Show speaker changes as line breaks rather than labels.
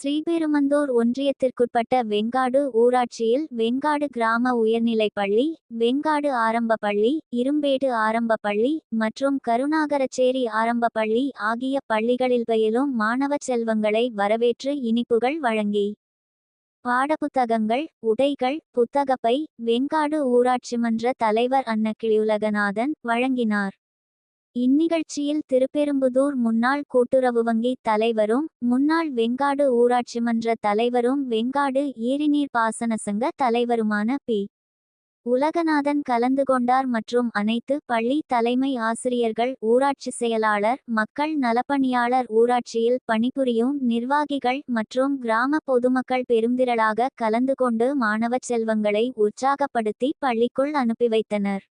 ஸ்ரீபெருமந்தூர் ஒன்றியத்திற்குட்பட்ட வெங்காடு ஊராட்சியில் வெங்காடு கிராம உயர்நிலைப் பள்ளி வெங்காடு ஆரம்ப பள்ளி இரும்பேடு ஆரம்பப்பள்ளி மற்றும் கருணாகரச்சேரி ஆரம்பப்பள்ளி ஆகிய பள்ளிகளில் பயிலும் மாணவ செல்வங்களை வரவேற்று இனிப்புகள் வழங்கி. பாடப்புத்தகங்கள் உடைகள் புத்தகப்பை வெங்காடு ஊராட்சி மன்ற தலைவர் அன்னக்கிளியுலகநாதன் வழங்கினார். இந்நிகழ்ச்சியில் திருப்பெரும்புதூர் முன்னாள் கூட்டுறவு வங்கி தலைவரும் முன்னாள் வெங்காடு ஊராட்சி மன்ற தலைவரும் வெங்காடு ஏரிநீர் பாசன சங்க தலைவருமான பி. உலகநாதன் கலந்து கொண்டார் மற்றும் அனைத்து பள்ளி தலைமை ஆசிரியர்கள் ஊராட்சி செயலாளர் மக்கள் நலப்பணியாளர் ஊராட்சியில் பணிபுரியும் நிர்வாகிகள் மற்றும் கிராம பொதுமக்கள் பெருந்திரளாக கலந்து கொண்டு மாணவ செல்வங்களை உற்சாகப்படுத்தி பள்ளிக்குள் அனுப்பி வைத்தனர்.